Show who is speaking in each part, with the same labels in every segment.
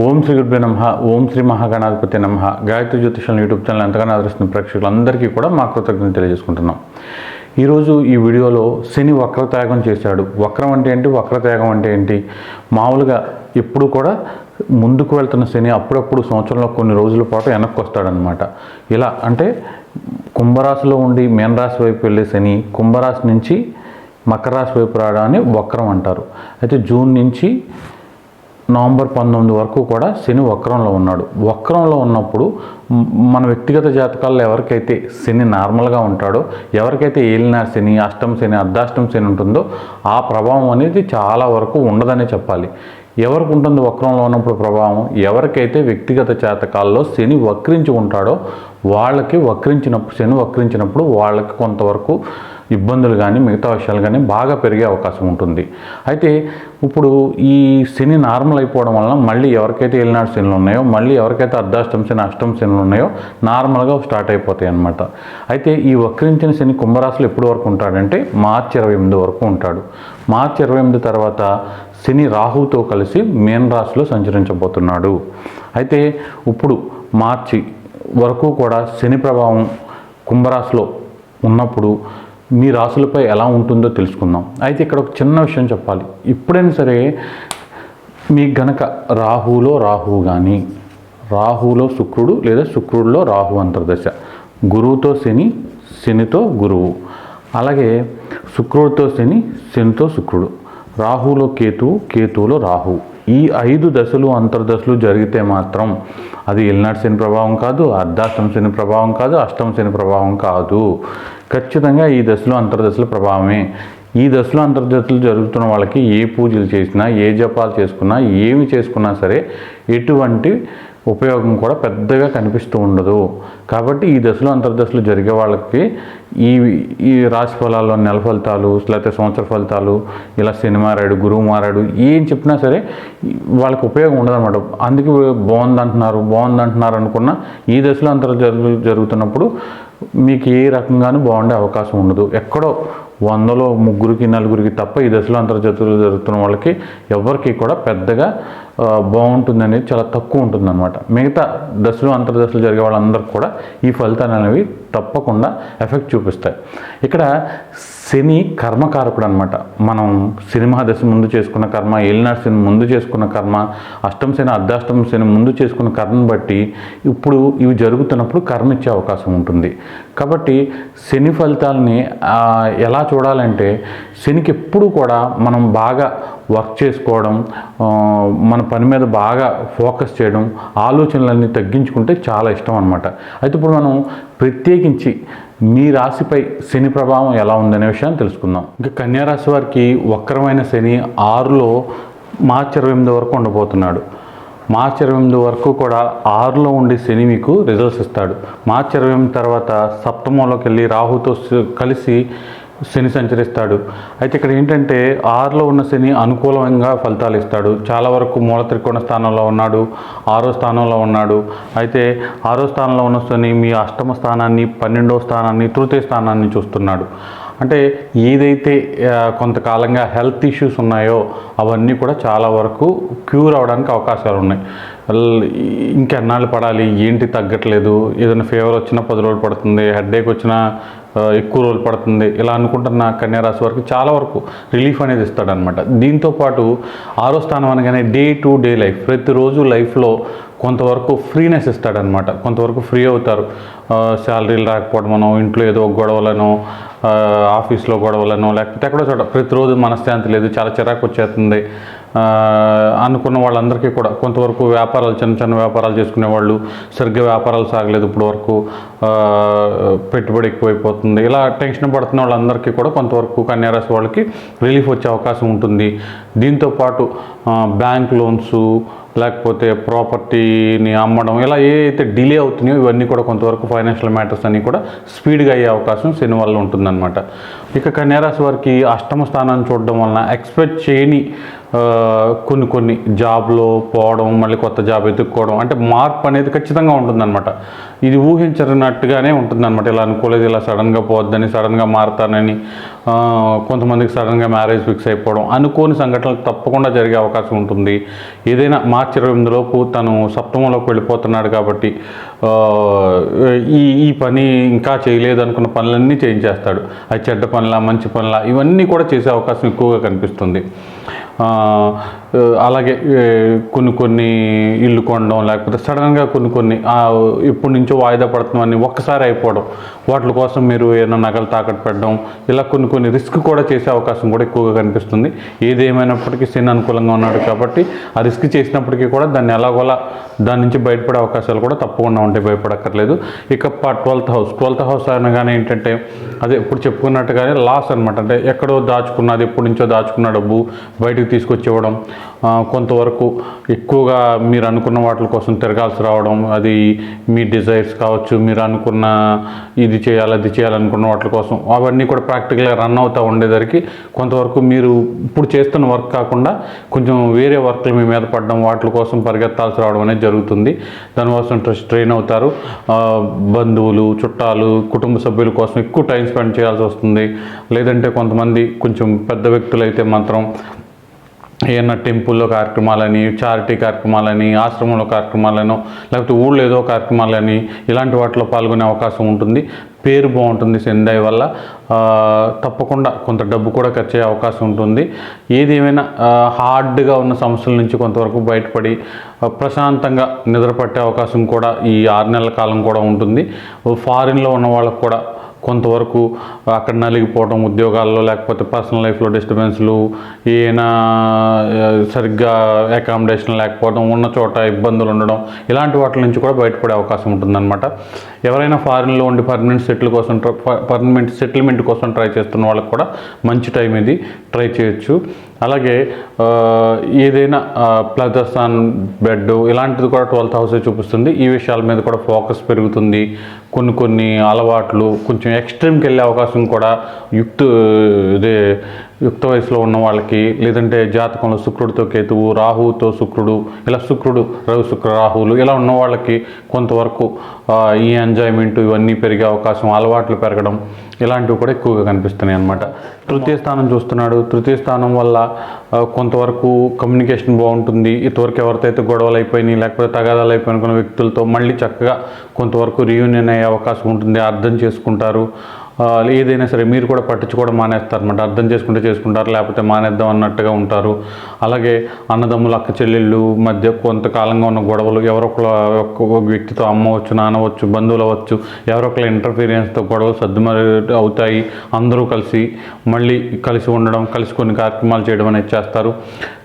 Speaker 1: ఓం శ్రీ గురుభ్యో నమ ఓం శ్రీ మహాగణాధిపతి నమ. గాయత్రి జ్యోతిషం యూట్యూబ్ ఛానల్ ఎంతగానో ఆదరిస్తున్న ప్రేక్షకులందరికీ కూడా మా కృతజ్ఞత తెలియజేసుకుంటున్నాం. ఈరోజు ఈ వీడియోలో శని వక్రత్యాగం చేశాడు. వక్రం అంటే ఏంటి? వక్రత్యాగం అంటే ఏంటి? మామూలుగా ఎప్పుడు కూడా ముందుకు వెళ్తున్న శని అప్పుడప్పుడు సంవత్సరంలో కొన్ని రోజుల పాటు వెనక్కి వస్తాడనమాట ఇలా అంటే కుంభరాశిలో ఉండి మీనరాశి వైపు వెళ్ళే శని కుంభరాశి నుంచి మకర రాశి వైపు రావడాన్ని వక్రం అంటారు. అయితే జూన్ నుంచి నవంబర్ పంతొమ్మిది వరకు కూడా శని వక్రంలో ఉన్నాడు. వక్రంలో ఉన్నప్పుడు మన వ్యక్తిగత జాతకాల్లో ఎవరికైతే శని నార్మల్గా ఉంటాడో ఎవరికైతే ఏలినా శని అష్టం శని అర్ధాష్టం శని ఉంటుందో ఆ ప్రభావం అనేది చాలా వరకు ఉండదనే చెప్పాలి. ఎవరికి ఉంటుంది వక్రంలో ఉన్నప్పుడు ప్రభావం? ఎవరికైతే వ్యక్తిగత జాతకాల్లో శని వక్రించి ఉంటాడో వాళ్ళకి వక్రించినప్పుడు శని వక్రించినప్పుడు వాళ్ళకి కొంతవరకు ఇబ్బందులు కానీ మిగతా విషయాలు కానీ బాగా పెరిగే అవకాశం ఉంటుంది. అయితే ఇప్పుడు ఈ శని నార్మల్ అయిపోవడం వలన మళ్ళీ ఎవరికైతే ఏలినాడు శనులు ఉన్నాయో మళ్ళీ ఎవరికైతే అర్ధాష్టం శని అష్టం శనులు ఉన్నాయో నార్మల్గా స్టార్ట్ అయిపోతాయి అన్నమాట. అయితే ఈ వక్రించిన శని కుంభరాశిలో ఎప్పటి వరకు ఉంటాడంటే మార్చి ఇరవై ఎనిమిది వరకు ఉంటాడు. మార్చి ఇరవై ఎనిమిది తర్వాత శని రాహుతో కలిసి మేన్ రాశిలో సంచరించబోతున్నాడు. అయితే ఇప్పుడు మార్చి వరకు కూడా శని ప్రభావం కుంభరాశిలో ఉన్నప్పుడు మీ రాశులపై ఎలా ఉంటుందో తెలుసుకుందాం. అయితే ఇక్కడ ఒక చిన్న విషయం చెప్పాలి. ఎప్పుడైనా సరే మీకు గనక రాహులో రాహువు కానీ రాహులో శుక్రుడు లేదా శుక్రుడిలో రాహు అంతర్దశ గురువుతో శని శనితో గురువు. అలాగే శుక్రుడితో శని శనితో శుక్రుడు రాహులో కేతు కేతువులో రాహు ఈ ఐదు దశలు అంతర్దశలు జరిగితే మాత్రం అది ఎల్నాటి శని ప్రభావం కాదు అర్ధాష్టం శని ప్రభావం కాదు అష్టం శని ప్రభావం కాదు. ఖచ్చితంగా ఈ దశలో అంతర్దశల ప్రభావమే. ఈ దశలో అంతర్దశలు జరుగుతున్న వాళ్ళకి ఏ పూజలు చేసినా ఏ జపాలు చేసుకున్నా ఏమి చేసుకున్నా సరే ఎటువంటి ఉపయోగం కూడా పెద్దగా కనిపిస్తూ ఉండదు. కాబట్టి ఈ దశలో అంతర్దశలు జరిగే వాళ్ళకి ఈ ఈ రాశి ఫలాల్లో నెల ఫలితాలు లేకపోతే సంవత్సర ఫలితాలు ఇలా శని మారాడు గురువు మారాడు ఏం చెప్పినా సరే వాళ్ళకి ఉపయోగం ఉండదన్నమాట. అందుకే బాగుంది అంటున్నారు బాగుంది అంటున్నారు అనుకున్న ఈ దశలో అంతర్దశలు జరుగుతున్నప్పుడు మీకు ఏ రకంగానూ బాగుండే అవకాశం ఉండదు. ఎక్కడో వందలో ముగ్గురికి నలుగురికి తప్ప ఈ దశలో అంతర్జాతీయులు జరుగుతున్న వాళ్ళకి ఎవరికి కూడా పెద్దగా బాగుంటుంది అనేది చాలా తక్కువ ఉంటుంది అనమాట మిగతా దశలు అంతర్దశలు జరిగే వాళ్ళందరికీ కూడా ఈ ఫలితాలు అనేవి తప్పకుండా ఎఫెక్ట్ చూపిస్తాయి. ఇక్కడ శని కర్మకారకుడు అనమాట మనం సినిమా దశ ముందు చేసుకున్న కర్మ ఏలినాడు శని ముందు చేసుకున్న కర్మ అష్టం శని అర్ధాష్టం శని ముందు చేసుకున్న కర్మను బట్టి ఇప్పుడు ఇవి జరుగుతున్నప్పుడు కర్మ ఇచ్చే అవకాశం ఉంటుంది. కాబట్టి శని ఫలితాలని ఎలా చూడాలంటే శనికి ఎప్పుడు కూడా మనం బాగా వర్క్ చేసుకోవడం మన పని మీద బాగా ఫోకస్ చేయడం ఆలోచనలన్నీ తగ్గించుకుంటే చాలా ఇష్టం అనమాట అయితే ఇప్పుడు మనం ప్రత్యేకించి మీ రాశిపై శని ప్రభావం ఎలా ఉందనే విషయాన్ని తెలుసుకుందాం. ఇంకా కన్యా రాశి వారికి వక్రమైన శని ఆరులో మార్చి ఇరవై ఎనిమిది వరకు ఉండబోతున్నాడు. మార్చి ఇరవై ఎనిమిది వరకు కూడా ఆరులో ఉండే శని మీకు రిజల్ట్స్ ఇస్తాడు. మార్చి ఇరవై ఎనిమిది తర్వాత సప్తమంలోకి వెళ్ళి రాహుతో కలిసి శని సంచరిస్తాడు. అయితే ఇక్కడ ఏంటంటే ఆరులో ఉన్న శని అనుకూలంగా ఫలితాలు ఇస్తాడు. చాలా వరకు మూల త్రికోణ స్థానంలో ఉన్నాడు ఆరో స్థానంలో ఉన్నాడు. అయితే ఆరో స్థానంలో ఉన్న శని మీ అష్టమ స్థానాన్ని పన్నెండవ స్థానాన్ని తృతీయ స్థానాన్ని చూస్తున్నాడు. అంటే ఏదైతే కొంతకాలంగా హెల్త్ ఇష్యూస్ ఉన్నాయో అవన్నీ కూడా చాలా వరకు క్యూర్ అవడానికి అవకాశాలు ఉన్నాయి. ఇంకెన్నాళ్ళు పడాలి? ఏంటి తగ్గట్లేదు? ఏదైనా ఫీవర్ వచ్చినా పది రోజులు పడుతుంది హెడేక్ వచ్చినా ఎక్కువ రోజులు పడుతుంది. ఇలా అనుకుంటున్న కన్యారాశి వరకు చాలా వరకు రిలీఫ్ అనేది ఇస్తాడనమాట దీంతోపాటు ఆరో స్థానం అనగానే డే టు డే లైఫ్ ప్రతిరోజు లైఫ్లో కొంతవరకు ఫ్రీనెస్ ఇస్తాడనమాట కొంతవరకు ఫ్రీ అవుతారు. శాలరీలు రాకపోవడమనో ఇంట్లో ఏదో ఒక గొడవలనో ఆఫీస్లో గొడవలనో లేకపోతే ఎక్కడో చోట ప్రతిరోజు మనశ్శాంతి లేదు చాలా చిరాకు వచ్చేస్తుంది. అనుకున్న వాళ్ళందరికీ కూడా కొంతవరకు వ్యాపారాలు చిన్న చిన్న వ్యాపారాలు చేసుకునే వాళ్ళు సరిగ్గా వ్యాపారాలు సాగలేదు ఇప్పుడు వరకు పెట్టుబడి ఎక్కువైపోతుంది. ఇలా టెన్షన్ పడుతున్న వాళ్ళందరికీ కూడా కొంతవరకు కన్యారాశి వాళ్ళకి రిలీఫ్ వచ్చే అవకాశం ఉంటుంది. దీంతోపాటు బ్యాంక్ లోన్స్ లేకపోతే ప్రాపర్టీని అమ్మడం ఇలా ఏ అయితే డిలే అవుతున్నాయో ఇవన్నీ కూడా కొంతవరకు ఫైనాన్షియల్ మ్యాటర్స్ అన్నీ కూడా స్పీడ్గా అయ్యే అవకాశం శని వల్ల ఉంటుందన్నమాట. ఇక కన్యారాశి వారికి అష్టమ స్థానాన్ని చూడడం వలన ఎక్స్పెక్ట్ చేయని కొన్ని కొన్ని జాబ్లో పోవడం మళ్ళీ కొత్త జాబ్ ఎత్తుక్కోవడం అంటే మార్పు అనేది ఖచ్చితంగా ఉంటుందన్నమాట. ఇది ఊహించనట్టుగానే ఉంటుందన్నమాట. ఇలా అనుకోలేదు ఇలా సడన్గా పోద్దని సడన్గా మారుతానని కొంతమందికి సడన్గా మ్యారేజ్ ఫిక్స్ అయిపోవడం అనుకోని సంఘటనలు తప్పకుండా జరిగే అవకాశం ఉంటుంది. ఏదైనా మార్చి ఇరవై ఎనిమిది లోపు తను సప్తమంలోకి వెళ్ళిపోతున్నాడు కాబట్టి ఈ ఈ పని ఇంకా చేయలేదు అనుకున్న పనులన్నీ చేయించేస్తాడు. అది చెడ్డ పనుల మంచి పనుల ఇవన్నీ కూడా చేసే అవకాశం ఎక్కువగా కనిపిస్తుంది. అలాగే కొన్ని కొన్ని ఇల్లు కొనడం లేకపోతే సడన్గా కొన్ని కొన్ని ఇప్పటి నుంచో వాయిదా పడుతున్నామని ఒక్కసారి అయిపోవడం. వాటి కోసం మీరు ఏమైనా నగలు తాకట్టు పెట్టడం ఇలా కొన్ని కొన్ని రిస్క్ కూడా చేసే అవకాశం కూడా ఎక్కువగా కనిపిస్తుంది. ఏది ఏమైనప్పటికీ శని అనుకూలంగా ఉన్నాడు కాబట్టి ఆ రిస్క్ చేసినప్పటికీ కూడా దాన్ని ఎలాగోలా దాని నుంచి బయటపడే అవకాశాలు కూడా తప్పకుండా ఉంటాయి భయపడక్కర్లేదు. ఇక ట్వెల్త్ హౌస్ ట్వెల్త్ హౌస్ అనగానే ఏంటంటే అదే ఇప్పుడు చెప్పుకున్నట్టుగానే లాస్ అనమాట అంటే ఎక్కడో దాచుకున్నది ఎప్పటి నుంచో దాచుకున్న డబ్బు బయట బయటకు తీసుకొచ్చి ఇవ్వడం కొంతవరకు ఎక్కువగా మీరు అనుకున్న వాటి కోసం తిరగాల్సి రావడం అది మీ డిజైర్స్ కావచ్చు మీరు అనుకున్న ఇది చేయాలి అది చేయాలనుకున్న వాటి కోసం అవన్నీ కూడా ప్రాక్టికల్గా రన్ అవుతూ ఉండేసరికి కొంతవరకు మీరు ఇప్పుడు చేస్తున్న వర్క్ కాకుండా కొంచెం వేరే వర్క్లు మీ మీద పడడం వాటి కోసం పరిగెత్తాల్సి రావడం అనేది జరుగుతుంది. దానికోసం ట్రెస్ ట్రైన్ అవుతారు. బంధువులు చుట్టాలు కుటుంబ సభ్యుల కోసం ఎక్కువ టైం స్పెండ్ చేయాల్సి వస్తుంది. లేదంటే కొంతమంది కొంచెం పెద్ద వ్యక్తులు అయితే మాత్రం ఏమన్నా టెంపుల్లో కార్యక్రమాలని చారిటీ కార్యక్రమాలని ఆశ్రమంలో కార్యక్రమాలను లేకపోతే ఊళ్ళో ఏదో కార్యక్రమాలని ఇలాంటి వాటిలో పాల్గొనే అవకాశం ఉంటుంది. పేరు బాగుంటుంది సెందాయి వల్ల. తప్పకుండా కొంత డబ్బు కూడా ఖర్చు అయ్యే అవకాశం ఉంటుంది. ఏది ఏమైనా హార్డ్గా ఉన్న సమస్యల నుంచి కొంతవరకు బయటపడి ప్రశాంతంగా నిద్రపట్టే అవకాశం కూడా ఈ ఆరు నెలల కాలం కూడా ఉంటుంది. ఫారిన్లో ఉన్న వాళ్ళకు కూడా కొంతవరకు అక్కడ నలిగిపోవడం ఉద్యోగాల్లో లేకపోతే పర్సనల్ లైఫ్లో డిస్టర్బెన్స్లు ఈయన సరిగ్గా అకామిడేషన్ లేకపోవడం ఉన్న చోట ఇబ్బందులు ఉండడం ఇలాంటి వాటి నుంచి కూడా బయటపడే అవకాశం ఉంటుందన్నమాట. ఎవరైనా ఫారిన్లో ఉండి పర్మనెంట్ సెటిల్ కోసం పర్మనెంట్ సెటిల్మెంట్ కోసం ట్రై చేస్తున్న వాళ్ళకి కూడా మంచి టైం ఇది. ట్రై చేయొచ్చు. అలాగే ఏదైనా ప్లదర్స్ బెడ్ ఇలాంటిది కూడా ట్వెల్త్ హౌసే చూపిస్తుంది. ఈ విషయాల మీద కూడా ఫోకస్ పెరుగుతుంది. కొన్ని కొన్ని అలవాట్లు కొంచెం ఎక్స్ట్రీమ్కి వెళ్ళే అవకాశం కూడా యుక్తు ఇదే యుక్త వయసులో ఉన్న వాళ్ళకి లేదంటే జాతకంలో శుక్రుడితో కేతువు రాహువుతో శుక్రుడు ఇలా శుక్రుడు రవి శుక్ర రాహువులు ఇలా ఉన్న వాళ్ళకి కొంతవరకు ఈ ఎంజాయ్మెంట్ ఇవన్నీ పెరిగే అవకాశం అలవాట్లు పెరగడం ఇలాంటివి కూడా ఎక్కువగా కనిపిస్తున్నాయి అన్నమాట. తృతీయ స్థానం చూస్తున్నాడు. తృతీయ స్థానం వల్ల కొంతవరకు కమ్యూనికేషన్ బాగుంటుంది. ఇంతవరకు ఎవరితో అయితే గొడవలు అయిపోయినాయి లేకపోతే తగాదాలు అయిపోయిన కొన్ని వ్యక్తులతో మళ్ళీ చక్కగా కొంతవరకు రీయూనియన్ అయ్యే అవకాశం ఉంటుంది. అర్థం చేసుకుంటారు. ఏదైనా సరే మీరు కూడా పట్టించుకోవడం మానేస్తారు. అనమాట అర్థం చేసుకుంటే చేసుకుంటారు లేకపోతే మానేద్దాం అన్నట్టుగా ఉంటారు. అలాగే అన్నదమ్ములు అక్క చెల్లెళ్ళు మధ్య కొంతకాలంగా ఉన్న గొడవలు ఎవరొకరు ఒక్కొక్క వ్యక్తితో అమ్మవచ్చు నానవచ్చు బంధువులు అవ్వచ్చు ఎవరొకరు ఇంటర్ఫీరియన్స్తో గొడవలు సర్దుమరి అవుతాయి. అందరూ కలిసి మళ్ళీ కలిసి ఉండడం కలిసి కొన్ని కార్యక్రమాలు చేయడం అనేది చేస్తారు.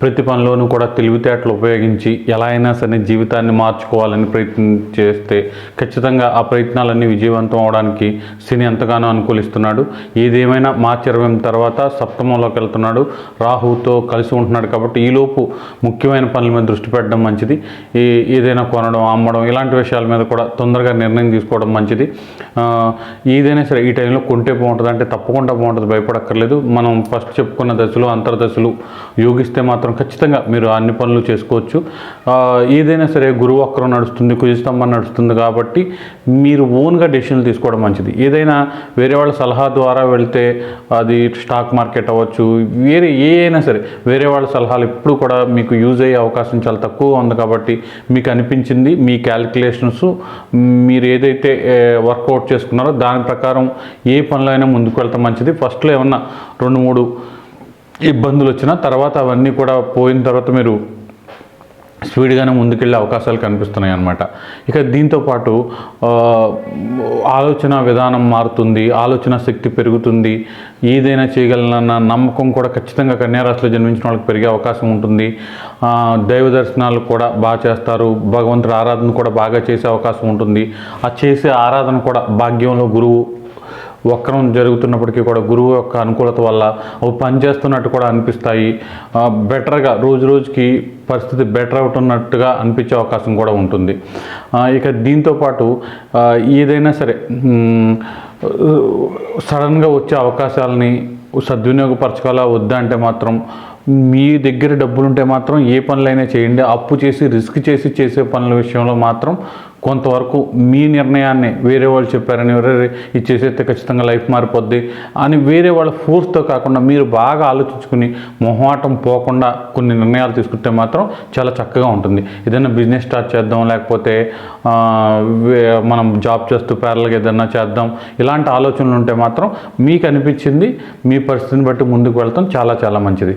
Speaker 1: ప్రతి పనిలోనూ కూడా తెలివితేటలు ఉపయోగించి ఎలా అయినా సరే జీవితాన్ని మార్చుకోవాలని ప్రయత్నం చేస్తే ఖచ్చితంగా ఆ ప్రయత్నాలన్నీ విజయవంతం అవడానికి శని ఎంతగానో అనుకూలిస్తున్నాడు. ఏదేమైనా మార్చి ఇరవై తర్వాత సప్తమంలోకి వెళ్తున్నాడు. రాహుతో కలిసి ఉంటున్నాడు కాబట్టి ఈలోపు ముఖ్యమైన పనుల మీద దృష్టి పెట్టడం మంచిది. ఈ ఏదైనా కొనడం అమ్మడం ఇలాంటి విషయాల మీద కూడా తొందరగా నిర్ణయం తీసుకోవడం మంచిది. ఏదైనా సరే ఈ టైంలో కొంటే బాగుంటుంది అంటే తప్పకుండా బాగుంటుంది భయపడక్కర్లేదు. మనం ఫస్ట్ చెప్పుకున్న దశలు అంతర్దశలు యోగిస్తే మాత్రం మాత్రం ఖచ్చితంగా మీరు అన్ని పనులు చేసుకోవచ్చు. ఏదైనా సరే గురువు వక్రం నడుస్తుంది కుజస్తంభం నడుస్తుంది కాబట్టి మీరు ఓన్గా డెసిషన్లు తీసుకోవడం మంచిది. ఏదైనా వేరే వాళ్ళ సలహా ద్వారా వెళ్తే అది స్టాక్ మార్కెట్ అవ్వచ్చు వేరే ఏ అయినా సరే వేరే వాళ్ళ సలహాలు ఎప్పుడు కూడా మీకు యూజ్ అయ్యే అవకాశం చాలా తక్కువ ఉంది కాబట్టి మీకు అనిపించింది మీ క్యాలిక్యులేషన్స్ మీరు ఏదైతే వర్కౌట్ చేసుకున్నారో దాని ప్రకారం ఏ పనులైనా ముందుకు వెళ్తే మంచిది. ఫస్ట్లో ఏమన్నా రెండు మూడు ఇబ్బందులు వచ్చినా తర్వాత అవన్నీ కూడా పోయిన తర్వాత మీరు స్పీడ్గానే ముందుకెళ్ళే అవకాశాలు కనిపిస్తున్నాయి అన్నమాట. ఇక దీంతోపాటు ఆలోచన విధానం మారుతుంది ఆలోచన శక్తి పెరుగుతుంది ఏదైనా చేయగలనన్న నమ్మకం కూడా ఖచ్చితంగా కన్యారాశిలో జన్మించిన వాళ్ళకి పెరిగే అవకాశం ఉంటుంది. దైవ దర్శనాలు కూడా బాగా చేస్తారు భగవంతుడి ఆరాధన కూడా బాగా చేసే అవకాశం ఉంటుంది. ఆ చేసే ఆరాధన కూడా భాగ్యంలో గురువు వక్రం జరుగుతున్నప్పటికీ కూడా గురువు యొక్క అనుకూలత వల్ల అవి పనిచేస్తున్నట్టు కూడా అనిపిస్తాయి. బెటర్గా రోజు రోజుకి పరిస్థితి బెటర్ అవుతున్నట్టుగా అనిపించే అవకాశం కూడా ఉంటుంది. ఇక దీంతోపాటు ఏదైనా సరే సడన్గా వచ్చే అవకాశాలని సద్వినియోగపరచుకోవాలా? వద్దా అంటే మాత్రం మీ దగ్గర డబ్బులుంటే మాత్రం ఏ పనులైనా చేయండి. అప్పు చేసి రిస్క్ చేసి చేసే పనుల విషయంలో మాత్రం కొంతవరకు మీ నిర్ణయాన్ని వేరే వాళ్ళు చెప్పారని వేరే ఇది చేసేస్తే ఖచ్చితంగా లైఫ్ మారిపోద్ది అని వేరే వాళ్ళ ఫోర్స్తో కాకుండా మీరు బాగా ఆలోచించుకుని మొహమాటం పోకుండా కొన్ని నిర్ణయాలు తీసుకుంటే మాత్రం చాలా చక్కగా ఉంటుంది. ఏదైనా బిజినెస్ స్టార్ట్ చేద్దాం లేకపోతే మనం జాబ్ చేస్తూ ప్యారల్గా ఏదైనా చేద్దాం ఇలాంటి ఆలోచనలు ఉంటే మాత్రం మీకు అనిపించింది మీ పరిస్థితిని బట్టి ముందుకు వెళ్తాం. చాలా చాలా మంచిది.